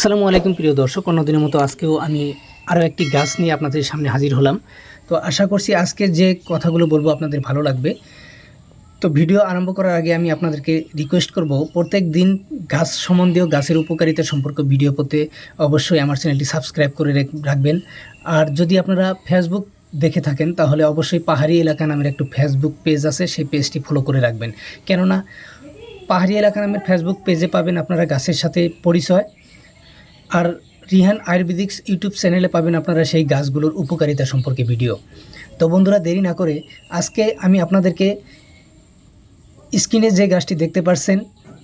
আসসালামু আলাইকুম, প্রিয় দর্শক। অন্যদিনের মতো আজকেও আমি আরও একটি গাছ নিয়ে আপনাদের সামনে হাজির হলাম। তো আশা করছি আজকে যে কথাগুলো বলব আপনাদের ভালো লাগবে। তো ভিডিও আরম্ভ করার আগে আমি আপনাদেরকে রিকোয়েস্ট করব, প্রত্যেক দিন গাছ সম্বন্ধীয় গাছের উপকারিতা সম্পর্কে ভিডিও পেতে অবশ্যই আমার চ্যানেলটি সাবস্ক্রাইব করে রাখবেন। আর যদি আপনারা ফেসবুক দেখে থাকেন, তাহলে অবশ্যই পাহাড়ি এলাকা নামের একটু ফেসবুক পেজ আছে, সেই পেজটি ফলো করে রাখবেন। কেননা, পাহাড়ি এলাকা নামের ফেসবুক পেজে পাবেন আপনারা গাছের সাথে পরিচয়। আর রিহান আয়ুর্বেদিক্স ইউটিউব চ্যানেলে পাবেন আপনারা সেই গাছগুলোর উপকারিতা সম্পর্কে ভিডিও। তো বন্ধুরা, দেরি না করে আজকে আমি আপনাদেরকে স্ক্রিনে যে গাছটি দেখতে পাচ্ছেন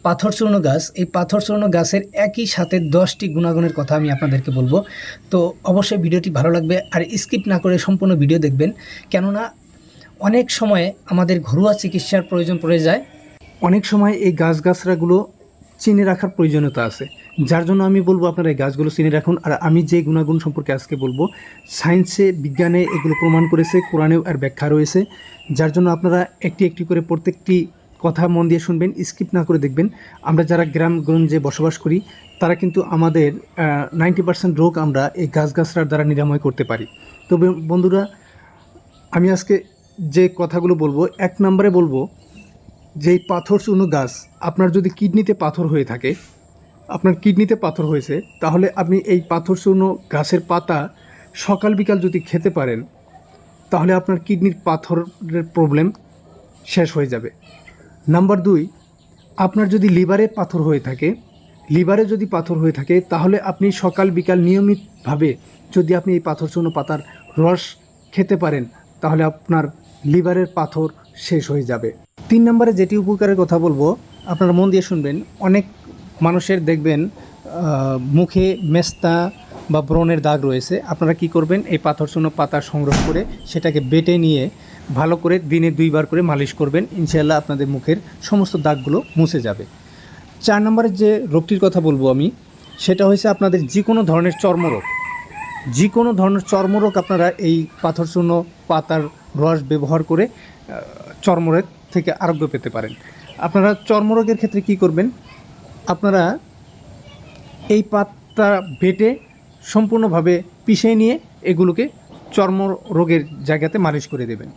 পাথর চূর্ণ গাছ, এই পাথর চূর্ণ গাছের একই সাথে দশটি গুণাগুণের কথা আমি আপনাদেরকে বলব। তো অবশ্যই ভিডিওটি ভালো লাগবে আর স্কিপ না করে সম্পূর্ণ ভিডিও দেখবেন, কেননা অনেক সময়ে আমাদের ঘরোয়া চিকিৎসার প্রয়োজন পড়ে যায়। অনেক সময় এই গাছগাছরাগুলো চিনে রাখার প্রয়োজনীয়তা আছে। যার জন্য আমি বলব আপনারা এই গাছগুলো চিনে রাখুন। আর আমি যে গুণাগুণ সম্পর্কে আজকে বলব, সায়েন্সে, বিজ্ঞানে এগুলো প্রমাণ করেছে, কোরআনেও আর ব্যাখ্যা রয়েছে। যার জন্য আপনারা একটি একটি করে প্রত্যেকটি কথা মন দিয়ে শুনবেন, স্কিপ না করে দেখবেন। আমরা যারা গ্রামগঞ্জে বসবাস করি, তারা কিন্তু আমাদের নাইনটি পার্সেন্ট রোগ আমরা এই গাছগাছরার দ্বারা নিরাময় করতে পারি। তবে বন্ধুরা, আমি আজকে যে কথাগুলো বলব, এক নম্বরে বলব যে এই পাথর চূর্ণ গাছ আপনার যদি কিডনিতে পাথর হয়ে থাকে, আপনার কিডনিতে পাথর হয়েছে, তাহলে আপনি এই পাথর চূর্ণ গাছের পাতা সকাল বিকাল যদি খেতে পারেন, তাহলে আপনার কিডনির পাথরের প্রবলেম শেষ হয়ে যাবে। নাম্বার দুই, আপনার যদি লিভারে পাথর হয়ে থাকে, লিভারে যদি পাথর হয়ে থাকে, তাহলে আপনি সকাল বিকাল নিয়মিতভাবে যদি আপনি এই পাথর চূর্ণ পাতার রস খেতে পারেন, তাহলে আপনার লিভারের পাথর শেষ হয়ে যাবে। তিন নম্বরে যেটি উপকারের কথা বলব, আপনারা মন দিয়ে শুনবেন, অনেক মানুষের দেখবেন মুখে মেস্তা বা ব্রণের দাগ রয়েছে। আপনারা কি করবেন, এই পাথর চূর্ণ পাতা সংগ্রহ করে সেটাকে বেটে নিয়ে ভালো করে দিনে দুইবার করে মালিশ করবেন, ইনশাআল্লাহ আপনাদের মুখের সমস্ত দাগগুলো মুছে যাবে। চার নম্বরের যে রোগটির কথা বলব আমি, সেটা হয়েছে আপনাদের যে কোনো ধরনের চর্মরোগ। যে কোনো ধরনের চর্মরোগ আপনারা এই পাথরচূর্ণ পাতার রস ব্যবহার করে চর্মরোগ থেকে আরোগ্য পেতে পারেন। আপনারা চর্মরোগের ক্ষেত্রে কি করবেন? আপনারা এই পাতা বেটে সম্পূর্ণভাবে পিষে নিয়ে এগুলোকে চর্ম রোগের জায়গাতে মালিশ করে দেবেন।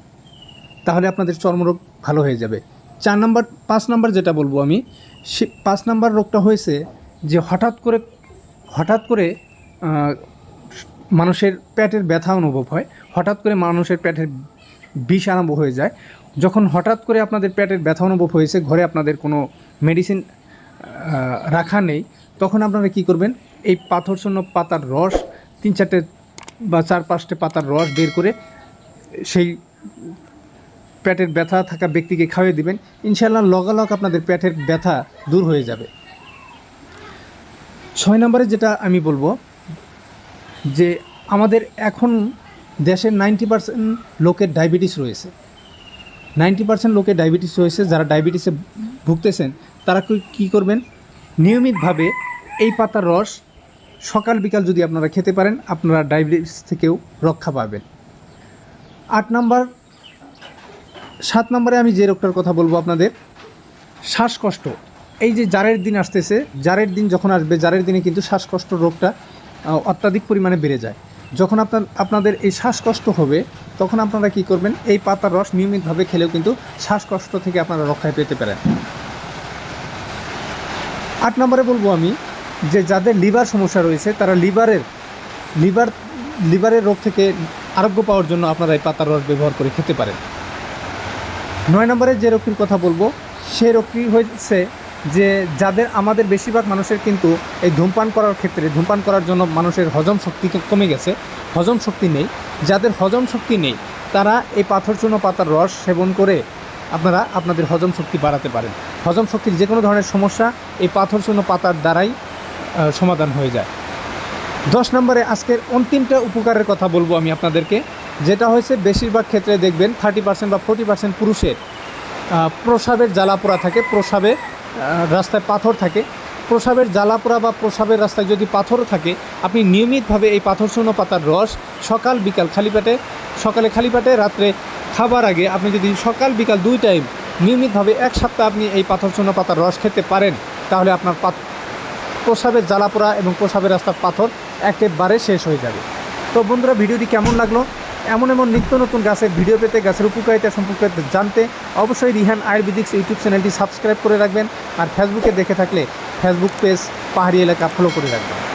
তাহলে আপনাদের চর্মরোগ ভালো হয়ে যাবে। চার নাম্বার, পাঁচ নাম্বার যেটা বলব আমি, সে পাঁচ নাম্বার রোগটা হয়েছে যে হঠাৎ করে হঠাৎ করে মানুষের পেটের ব্যথা অনুভব হয়। হঠাৎ করে মানুষের পেটের বিষ আরম্ভ হয়ে যায়। যখন হঠাৎ করে আপনাদের পেটের ব্যথা অনুভব হয়েছে, ঘরে আপনাদের কোনো মেডিসিন রাখা নেই, তখন আপনারা কি করবেন? এই পাথরশূন্য পাতার রস, তিন চারটে বা চার পাঁচটে পাতার রস বের করে সেই পেটের ব্যথা থাকা ব্যক্তিকে খাওয়িয়ে দিবেন। ইনশাল্লাহ লগালগ আপনাদের পেটের ব্যথা দূর হয়ে যাবে। ছয় নম্বরে যেটা আমি বলব, যে আমাদের এখন দেশের নাইনটি পার্সেন্ট লোকের ডায়াবেটিস রয়েছে। নাইনটি পার্সেন্ট লোকের ডায়াবেটিস রয়েছে, যারা ডায়াবেটিসে ভুগতেছেন, তারা কি- করবেন? নিয়মিতভাবে এই পাতার রস সকাল বিকাল যদি আপনারা খেতে পারেন, আপনারা ডায়াবেটিস থেকেও রক্ষা পাবেন। আট নাম্বার, সাত নম্বরে আমি যে রোগটার কথা বলব আপনাদের, শ্বাসকষ্ট। এই যে জারের দিন আসতেছে, জারের দিন যখন আসবে, জারের দিনে কিন্তু শ্বাসকষ্ট রোগটা অত্যাধিক পরিমাণে বেড়ে যায়। যখন আপনার, আপনাদের এই শ্বাসকষ্ট হবে, তখন আপনারা কি করবেন? এই পাতার রস নিয়মিতভাবে খেলেও কিন্তু শ্বাসকষ্ট থেকে আপনারা রক্ষায় পেতে পারেন। আট নম্বরে বলব আমি যে যাদের লিভার সমস্যা রয়েছে, তারা লিভারের, লিভার, লিভারের রোগ থেকে আরোগ্য পাওয়ার জন্য আপনারা এই পাতার রস ব্যবহার করে খেতে পারেন। নয় নম্বরে যে রোগটির কথা বলব, সেই রোগটি হয়েছে যে যাদের আমাদের বেশিরভাগ মানুষের কিন্তু এই ধূমপান করার ক্ষেত্রে ধূমপান করার জন্য মানুষের হজম শক্তি কমে গেছে হজম শক্তি নেই। যাদের হজম শক্তি নেই তারা এই পাথর পাথরচূর্ণ পাতার রস সেবন করে আপনারা আপনাদের হজম শক্তি বাড়াতে পারেন। হজম শক্তির যে কোনো ধরনের সমস্যা এই পাথর পাথরচূর্ণ পাতার দ্বারাই সমাধান হয়ে যায়। দশ নম্বরে আজকের অন্তিমটা উপকারের কথা বলব আমি আপনাদেরকে যেটা হয়েছে বেশিরভাগ ক্ষেত্রে দেখবেন থার্টি পার্সেন্ট বা ফোর্টি পার্সেন্ট পুরুষের আহ, জ্বালা জ্বালাপোড়া থাকে প্রসাবে রাস্তায় পাথর থাকে। প্রসাবের জ্বালাপোড়া বা প্রসাবের রাস্তায় যদি পাথর থাকে, আপনি নিয়মিতভাবে এই পাথরশূন্য পাতার রস সকাল, বিকাল খালি পেটে, সকালে খালি পেটে, রাত্রে খাবার আগে আপনি যদি সকাল, বিকাল দুই টাইম নিয়মিতভাবে এক সপ্তাহ আপনি এই পাথরশূন্য পাতার রস খেতে পারেন, তাহলে আপনার প্রসাবের জ্বালাপোড়া এবং প্রসাবের রাস্তার পাথর একেবারে শেষ হয়ে যাবে। তো বন্ধুরা, ভিডিওটি কেমন লাগল? এমন এমন নিত্য নতুন গাছের ভিডিও পেতে গাছের উপকারিতা সম্পর্কে জানতে অবশ্যই রিহান আয়ুর্বেদিক্স ইউটিউব চ্যানেলটি সাবস্ক্রাইব করে রাখবেন আর ফেসবুকে দেখে থাকলে ফেসবুক পেজ পাহাড়ি এলাকা ফলো করে রাখবেন।